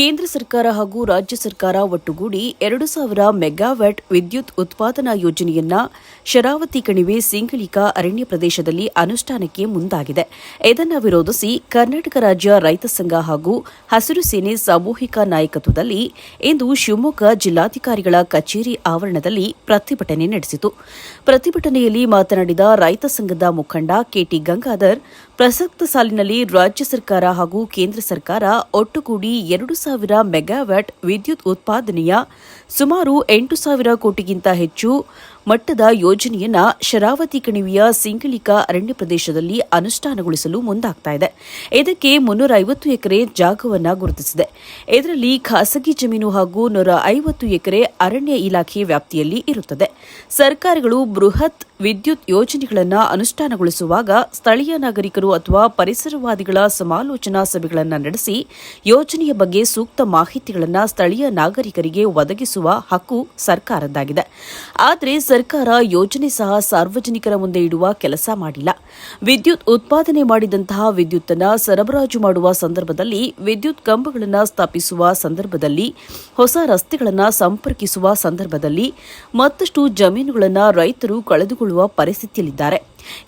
ಕೇಂದ್ರ ಸರ್ಕಾರ ಹಾಗೂ ರಾಜ್ಯ ಸರ್ಕಾರ ಒಟ್ಟುಗೂಡಿ ಎರಡು ಸಾವಿರ ಮೆಗಾವ್ಯಾಟ್ ವಿದ್ಯುತ್ ಉತ್ಪಾದನಾ ಯೋಜನೆಯನ್ನ ಶರಾವತಿ ಕಣಿವೆ ಸಿಂಗಳಿಕ ಅರಣ್ಯ ಪ್ರದೇಶದಲ್ಲಿ ಅನುಷ್ಠಾನಕ್ಕೆ ಮುಂದಾಗಿದೆ. ಇದನ್ನು ವಿರೋಧಿಸಿ ಕರ್ನಾಟಕ ರಾಜ್ಯ ರೈತ ಸಂಘ ಹಾಗೂ ಹಸಿರು ಸೇನೆ ಸಾಮೂಹಿಕ ನಾಯಕತ್ವದಲ್ಲಿ ಇಂದು ಶಿವಮೊಗ್ಗ ಜಿಲ್ಲಾಧಿಕಾರಿಗಳ ಕಚೇರಿ ಆವರಣದಲ್ಲಿ ಪ್ರತಿಭಟನೆ ನಡೆಸಿತು. ಪ್ರತಿಭಟನೆಯಲ್ಲಿ ಮಾತನಾಡಿದ ರೈತ ಸಂಘದ ಮುಖಂಡ ಕೆಟಿ ಗಂಗಾಧರ್ ಪ್ರಸಕ್ತ ಸಾಲಿನಲ್ಲಿ ರಾಜ್ಯ ಸರ್ಕಾರ ಹಾಗೂ ಕೇಂದ್ರ ಸರ್ಕಾರ ಒಟ್ಟುಗೂಡಿ ಎರಡು ಸಾವಿರ ಮೆಗಾವ್ಯಾಟ್ ವಿದ್ಯುತ್ ಉತ್ಪಾದನೆಯ ಸುಮಾರು ಎಂಟು ಸಾವಿರ ಕೋಟಿಗಿಂತ ಹೆಚ್ಚು ಮಟ್ಟದ ಯೋಜನೆಯನ್ನ ಶರಾವತಿ ಕಣಿವೆಯ ಸಿಂಗಳಿಕ ಅರಣ್ಯ ಪ್ರದೇಶದಲ್ಲಿ ಅನುಷ್ಠಾನಗೊಳಿಸಲು ಮುಂದಾಗ್ತಾ ಇದೆ. ಇದಕ್ಕೆ ಮುನ್ನೂರ ಐವತ್ತು ಎಕರೆ ಜಾಗವನ್ನು ಗುರುತಿಸಿದೆ. ಇದರಲ್ಲಿ ಖಾಸಗಿ ಜಮೀನು ಹಾಗೂ ನೂರ ಐವತ್ತು ಎಕರೆ ಅರಣ್ಯ ಇಲಾಖೆ ವ್ಯಾಪ್ತಿಯಲ್ಲಿ ಇರುತ್ತದೆ. ಸರ್ಕಾರಗಳು ಬೃಹತ್ ವಿದ್ಯುತ್ ಯೋಜನೆಗಳನ್ನು ಅನುಷ್ಠಾನಗೊಳಿಸುವಾಗ ಸ್ಥಳೀಯ ನಾಗರಿಕರು ಅಥವಾ ಪರಿಸರವಾದಿಗಳ ಸಮಾಲೋಚನಾ ಸಭೆಗಳನ್ನು ನಡೆಸಿ ಯೋಜನೆಯ ಬಗ್ಗೆ ಸೂಕ್ತ ಮಾಹಿತಿಗಳನ್ನು ಸ್ಥಳೀಯ ನಾಗರಿಕರಿಗೆ ಒದಗಿಸುವ ಹಕ್ಕು ಸರ್ಕಾರದ್ದಾಗಿದೆ. ಆದರೆ ಸರ್ಕಾರ ಯೋಜನೆ ಸಹ ಸಾರ್ವಜನಿಕರ ಮುಂದೆ ಇಡುವ ಕೆಲಸ ಮಾಡಿಲ್ಲ. ವಿದ್ಯುತ್ ಉತ್ಪಾದನೆ ಮಾಡಿದಂತಹ ವಿದ್ಯುತ್ತನ್ನು ಸರಬರಾಜು ಮಾಡುವ ಸಂದರ್ಭದಲ್ಲಿ ವಿದ್ಯುತ್ ಕಂಬಗಳನ್ನು ಸ್ಥಾಪಿಸುವ ಸಂದರ್ಭದಲ್ಲಿ, ಹೊಸ ರಸ್ತೆಗಳನ್ನು ಸಂಪರ್ಕಿಸುವ ಸಂದರ್ಭದಲ್ಲಿ ಮತ್ತಷ್ಟು ಜಮೀನುಗಳನ್ನು ರೈತರು ಕಳೆದುಕೊಳ್ಳುವ ಪರಿಸ್ಥಿತಿಯಲ್ಲಿದ್ದಾರೆ.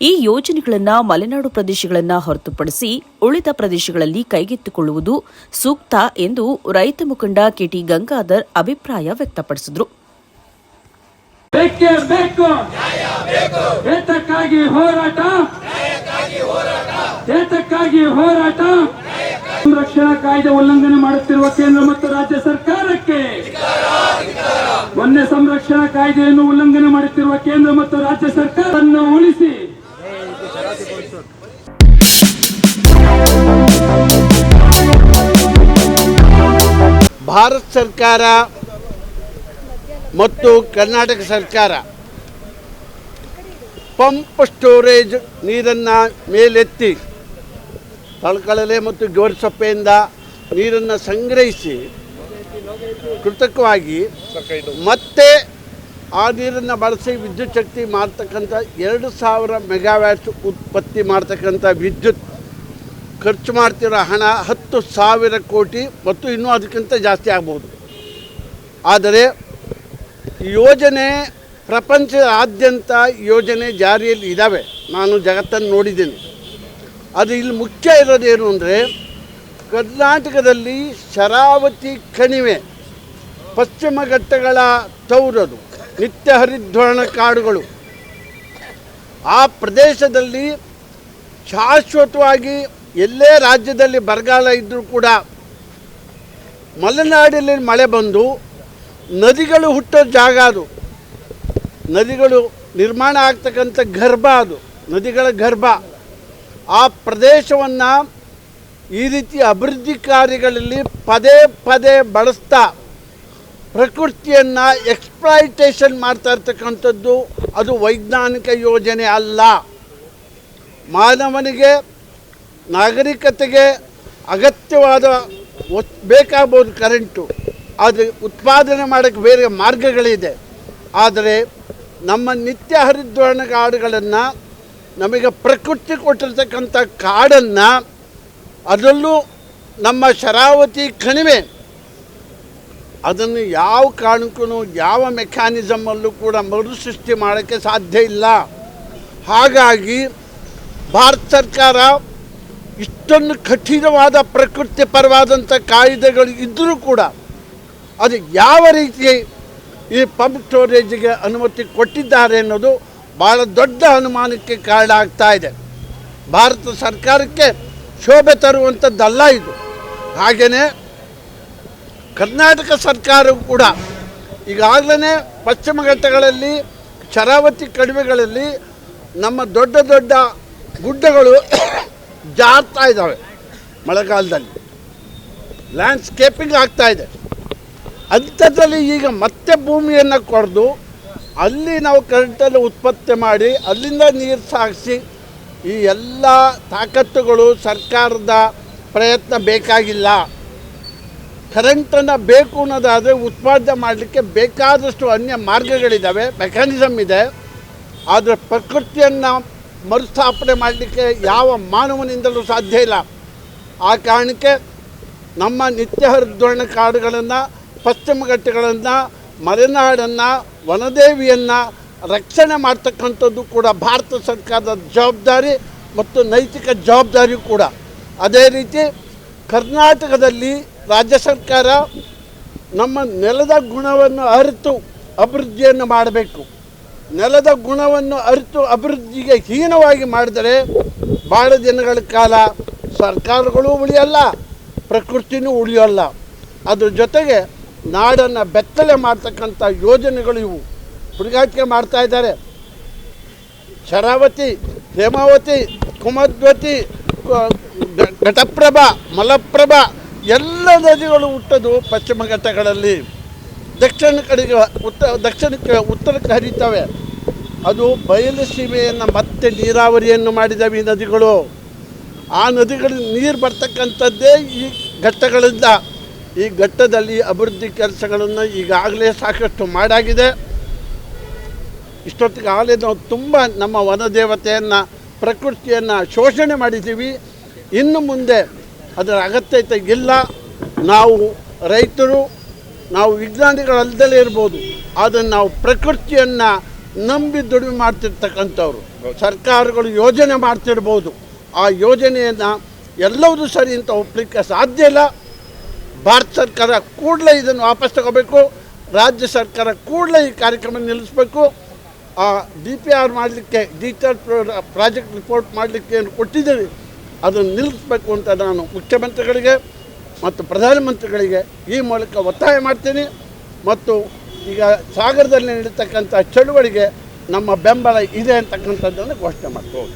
ಈ ಯೋಜನೆಗಳನ್ನು ಮಲೆನಾಡು ಪ್ರದೇಶಗಳನ್ನು ಹೊರತುಪಡಿಸಿ ಉಳಿದ ಪ್ರದೇಶಗಳಲ್ಲಿ ಕೈಗೆತ್ತಿಕೊಳ್ಳುವುದು ಸೂಕ್ತ ಎಂದು ರೈತ ಮುಖಂಡ ಕೆಟಿ ಗಂಗಾಧರ್ ಅಭಿಪ್ರಾಯ ವ್ಯಕ್ತಪಡಿಸಿದರು. ಬೇಕೇ ಬೇಕು. ಏತಕ್ಕಾಗಿ ಹೋರಾಟ? ಏತಕ್ಕಾಗಿ ಹೋರಾಟ? ರಕ್ಷಣಾ ಕಾಯ್ದೆ ಉಲ್ಲಂಘನೆ ಮಾಡುತ್ತಿರುವ ಕೇಂದ್ರ ಮತ್ತು ರಾಜ್ಯ ಸರ್ಕಾರಕ್ಕೆ. ವನ್ಯ ಸಂರಕ್ಷಣಾ ಕಾಯ್ದೆಯನ್ನು ಉಲ್ಲಂಘನೆ ಮಾಡುತ್ತಿರುವ ಕೇಂದ್ರ ಮತ್ತು ರಾಜ್ಯ ಸರ್ಕಾರವನ್ನು ಉಳಿಸಿ. ಭಾರತ ಸರ್ಕಾರ ಮತ್ತು ಕರ್ನಾಟಕ ಸರ್ಕಾರ ಪಂಪ್ ಸ್ಟೋರೇಜ್ ನೀರನ್ನು ಮೇಲೆತ್ತಿ ತಳಕಳಲೆ ಮತ್ತು ಗೊರ್ಸೊಪ್ಪೆಯಿಂದ ನೀರನ್ನು ಸಂಗ್ರಹಿಸಿ ಕೃತಕವಾಗಿ ಮತ್ತೆ ಆ ನೀರನ್ನು ಬಳಸಿ ವಿದ್ಯುತ್ ಶಕ್ತಿ ಮಾಡ್ತಕ್ಕಂಥ ಎರಡು ಸಾವಿರ ಮೆಗಾವ್ಯಾಟ್ ಉತ್ಪತ್ತಿ ಮಾಡ್ತಕ್ಕಂಥ ವಿದ್ಯುತ್ ಖರ್ಚು ಮಾಡ್ತಿರೋ ಹಣ ಹತ್ತು ಸಾವಿರ ಕೋಟಿ ಮತ್ತು ಇನ್ನೂ ಅದಕ್ಕಿಂತ ಜಾಸ್ತಿ ಆಗ್ಬೋದು. ಆದರೆ ಯೋಜನೆ ಪ್ರಪಂಚದಾದ್ಯಂತ ಯೋಜನೆ ಜಾರಿಯಲ್ಲಿ ಇದ್ದಾವೆ ನಾನು ಜಗತ್ತನ್ನು ನೋಡಿದ್ದೇನೆ. ಅದು ಇಲ್ಲಿ ಮುಖ್ಯ ಇರೋದೇನು ಅಂದರೆ, ಕರ್ನಾಟಕದಲ್ಲಿ ಶರಾವತಿ ಕಣಿವೆ ಪಶ್ಚಿಮ ಘಟ್ಟಗಳ ತೌರದು, ನಿತ್ಯ ಹರಿದ್ವರ್ಣ ಕಾಡುಗಳು. ಆ ಪ್ರದೇಶದಲ್ಲಿ ಶಾಶ್ವತವಾಗಿ ಎಲ್ಲೇ ರಾಜ್ಯದಲ್ಲಿ ಬರಗಾಲ ಇದ್ದರೂ ಕೂಡ ಮಲೆನಾಡಿನಲ್ಲಿ ಮಳೆ ಬಂದು ನದಿಗಳು ಹುಟ್ಟೋ ಜಾಗ ಅದು. ನದಿಗಳು ನಿರ್ಮಾಣ ಆಗ್ತಕ್ಕಂಥ ಗರ್ಭ ಅದು, ನದಿಗಳ ಗರ್ಭ. ಆ ಪ್ರದೇಶವನ್ನು ಈ ರೀತಿ ಅಭಿವೃದ್ಧಿ ಕಾರ್ಯಗಳಲ್ಲಿ ಪದೇ ಪದೇ ಬಳಸ್ತಾ ಪ್ರಕೃತಿಯನ್ನು ಎಕ್ಸ್ಪ್ಲಾಯಿಟೇಷನ್ ಮಾಡ್ತಾ ಇರ್ತಕ್ಕಂಥದ್ದು ಅದು ವೈಜ್ಞಾನಿಕ ಯೋಜನೆ ಅಲ್ಲ. ಮಾನವನಿಗೆ, ನಾಗರಿಕತೆಗೆ ಅಗತ್ಯವಾದ ಬೇಕಾಗ್ಬೋದು ಕರೆಂಟು ಆದರೆ ಉತ್ಪಾದನೆ ಮಾಡೋಕ್ಕೆ ಬೇರೆ ಮಾರ್ಗಗಳಿದೆ. ಆದರೆ ನಮ್ಮ ನಿತ್ಯ ಹರಿದ್ವರ್ಣ ಕಾಡುಗಳನ್ನು ನಮಗೆ ಪ್ರಕೃತಿ ಕೊಟ್ಟಿರ್ತಕ್ಕಂಥ ಕಾಡನ್ನು ಅದರಲ್ಲೂ ನಮ್ಮ ಶರಾವತಿ ಕಣಿವೆ, ಅದನ್ನು ಯಾವ ಕಾರಣಕ್ಕೂ ಯಾವ ಮೆಕ್ಯಾನಿಸಮಲ್ಲೂ ಕೂಡ ಮರುಸೃಷ್ಟಿ ಮಾಡೋಕ್ಕೆ ಸಾಧ್ಯ ಇಲ್ಲ. ಹಾಗಾಗಿ ಭಾರತ ಸರ್ಕಾರ ಇಷ್ಟೊಂದು ಕಠಿಣವಾದ ಪ್ರಕೃತಿ ಪರವಾದಂಥ ಕಾಯ್ದೆಗಳು ಇದ್ದರೂ ಕೂಡ ಅದು ಯಾವ ರೀತಿ ಈ ಪಂಪ್ ಸ್ಟೋರೇಜಿಗೆ ಅನುಮತಿ ಕೊಟ್ಟಿದ್ದಾರೆ ಅನ್ನೋದು ಭಾಳ ದೊಡ್ಡ ಅನುಮಾನಕ್ಕೆ ಕಾರಣ ಆಗ್ತಾ ಇದೆ. ಭಾರತ ಸರ್ಕಾರಕ್ಕೆ ಶೋಭೆ ತರುವಂಥದ್ದಲ್ಲ ಇದು. ಹಾಗೆಯೇ ಕರ್ನಾಟಕ ಸರ್ಕಾರವು ಕೂಡ ಈಗಾಗಲೇ ಪಶ್ಚಿಮ ಘಟ್ಟಗಳಲ್ಲಿ ಶರಾವತಿ ಕಡಿಮೆಗಳಲ್ಲಿ ನಮ್ಮ ದೊಡ್ಡ ದೊಡ್ಡ ಗುಡ್ಡಗಳು ಜಾರ್ತಾ ಇದ್ದಾವೆ ಮಳೆಗಾಲದಲ್ಲಿ. ಲ್ಯಾಂಡ್ಸ್ಕೇಪಿಂಗ್ ಆಗ್ತಾ ಇದೆ. ಅಂಥದ್ರಲ್ಲಿ ಈಗ ಮತ್ತೆ ಭೂಮಿಯನ್ನು ಕೊರೆದು ಅಲ್ಲಿ ನಾವು ಕರೆಂಟಲ್ಲಿ ಉತ್ಪತ್ತಿ ಮಾಡಿ ಅಲ್ಲಿಂದ ನೀರು ಸಾಗಿಸಿ ಈ ಎಲ್ಲ ತಾಕತ್ತುಗಳು ಸರ್ಕಾರದ ಪ್ರಯತ್ನ ಬೇಕಾಗಿಲ್ಲ. ಕರೆಂಟನ್ನು ಬೇಕು ಅನ್ನೋದಾದರೆ ಉತ್ಪಾದನೆ ಮಾಡಲಿಕ್ಕೆ ಬೇಕಾದಷ್ಟು ಅನ್ಯ ಮಾರ್ಗಗಳಿದ್ದಾವೆ ಮೆಕ್ಯಾನಿಸಮ್ ಇದೆ. ಆದರೆ ಪ್ರಕೃತಿಯನ್ನು ಮರುಸ್ಥಾಪನೆ ಮಾಡಲಿಕ್ಕೆ ಯಾವ ಮಾನವನಿಂದಲೂ ಸಾಧ್ಯ ಇಲ್ಲ. ಆ ಕಾರಣಕ್ಕೆ ನಮ್ಮ ನಿತ್ಯ ಹರಿದ್ವರ್ಣ ಕಾಡುಗಳನ್ನು ಪಶ್ಚಿಮ ಘಟ್ಟಗಳನ್ನು ಮಲೆನಾಡನ್ನು, ವನದೇವಿಯನ್ನು ರಕ್ಷಣೆ ಮಾಡ್ತಕ್ಕಂಥದ್ದು ಕೂಡ ಭಾರತ ಸರ್ಕಾರದ ಜವಾಬ್ದಾರಿ ಮತ್ತು ನೈತಿಕ ಜವಾಬ್ದಾರಿ ಕೂಡ. ಅದೇ ರೀತಿ ಕರ್ನಾಟಕದಲ್ಲಿ ರಾಜ್ಯ ಸರ್ಕಾರ ನಮ್ಮ ನೆಲದ ಗುಣವನ್ನು ಅರಿತು ಅಭಿವೃದ್ಧಿಯನ್ನು ಮಾಡಬೇಕು. ನೆಲದ ಗುಣವನ್ನು ಅರಿತು ಅಭಿವೃದ್ಧಿಗೆ ಹೀನವಾಗಿ ಮಾಡಿದರೆ ಭಾಳ ದಿನಗಳ ಕಾಲ ಸರ್ಕಾರಗಳು ಉಳಿಯಲ್ಲ, ಪ್ರಕೃತಿನೂ ಉಳಿಯೋಲ್ಲ. ಅದ್ರ ಜೊತೆಗೆ ನಾಡನ್ನು ಬೆತ್ತಲೆ ಮಾಡ್ತಕ್ಕಂಥ ಯೋಜನೆಗಳು ಇವು. ಹುಡುಗಾಟಿಕೆ ಮಾಡ್ತಾ ಇದ್ದಾರೆ. ಶರಾವತಿ, ಹೇಮಾವತಿ, ಕುಮದ್ವತಿ ಘಟಪ್ರಭ, ಮಲಪ್ರಭಾ, ಎಲ್ಲ ನದಿಗಳು ಹುಟ್ಟೋದು ಪಶ್ಚಿಮ ಘಟ್ಟಗಳಲ್ಲಿ. ದಕ್ಷಿಣ ಕಡೆಗೆ ಉತ್ತ, ದಕ್ಷಿಣಕ್ಕೆ ಉತ್ತರಕ್ಕೆ ಹರಿತವೆ. ಅದು ಬಯಲು ಸೀಮೆಯನ್ನು ಮತ್ತೆ ನೀರಾವರಿಯನ್ನು ಮಾಡಿದವೆ ನದಿಗಳು. ಆ ನದಿಗಳಲ್ಲಿ ನೀರು ಬರ್ತಕ್ಕಂಥದ್ದೇ ಈ ಘಟ್ಟಗಳಿಂದ. ಈ ಘಟ್ಟದಲ್ಲಿ ಅಭಿವೃದ್ಧಿ ಕೆಲಸಗಳನ್ನು ಈಗಾಗಲೇ ಸಾಕಷ್ಟು ಮಾಡಾಗಿದೆ. ಇಷ್ಟೊತ್ತಿಗೆ ಆಗಲೇ ನಾವು ತುಂಬ ನಮ್ಮ ವನದೇವತೆಯನ್ನು, ಪ್ರಕೃತಿಯನ್ನು ಶೋಷಣೆ ಮಾಡಿದ್ದೀವಿ. ಇನ್ನು ಮುಂದೆ ಅದರ ಅಗತ್ಯತೆ ಇಲ್ಲ. ನಾವು ರೈತರು, ನಾವು ವಿಜ್ಞಾನಿಗಳಲ್ಲದಲೇ ಇರ್ಬೋದು. ಆದರೆ ನಾವು ಪ್ರಕೃತಿಯನ್ನು ನಂಬಿ ದುಡಿಮೆ ಮಾಡ್ತಿರ್ತಕ್ಕಂಥವ್ರು. ಸರ್ಕಾರಗಳು ಯೋಜನೆ ಮಾಡ್ತಿರ್ಬೋದು. ಆ ಯೋಜನೆಯನ್ನು ಎಲ್ಲವೂ ಸರಿ ಅಂತ ಒಪ್ಪಲಿಕ್ಕೆ ಸಾಧ್ಯ ಇಲ್ಲ. ಭಾರತ ಸರ್ಕಾರ ಕೂಡಲೇ ಇದನ್ನು ವಾಪಸ್ ತಗೋಬೇಕು, ರಾಜ್ಯ ಸರ್ಕಾರ ಕೂಡಲೇ ಈ ಕಾರ್ಯಕ್ರಮ ನಿಲ್ಲಿಸಬೇಕು. ಆ ಡಿ ಪಿ ಆರ್ ಮಾಡಲಿಕ್ಕೆ ಡಿಜಿಟಲ್ ಪ್ರಾಜೆಕ್ಟ್ ರಿಪೋರ್ಟ್ ಮಾಡಲಿಕ್ಕೆ ಏನು ಕೊಟ್ಟಿದ್ದೀವಿ, ಅದನ್ನು ನಿಲ್ಲಿಸಬೇಕು ಅಂತ ನಾನು ಮುಖ್ಯಮಂತ್ರಿಗಳಿಗೆ ಮತ್ತು ಪ್ರಧಾನಮಂತ್ರಿಗಳಿಗೆ ಈ ಮೂಲಕ ಒತ್ತಾಯ ಮಾಡ್ತೀನಿ. ಮತ್ತು ಈಗ ಸಾಗರದಲ್ಲಿ ನಡೀತಕ್ಕಂಥ ಚಳುವಳಿಗೆ ನಮ್ಮ ಬೆಂಬಲ ಇದೆ ಅಂತಕ್ಕಂಥದ್ದನ್ನು ಘೋಷಣೆ ಮಾಡ್ತೀನಿ.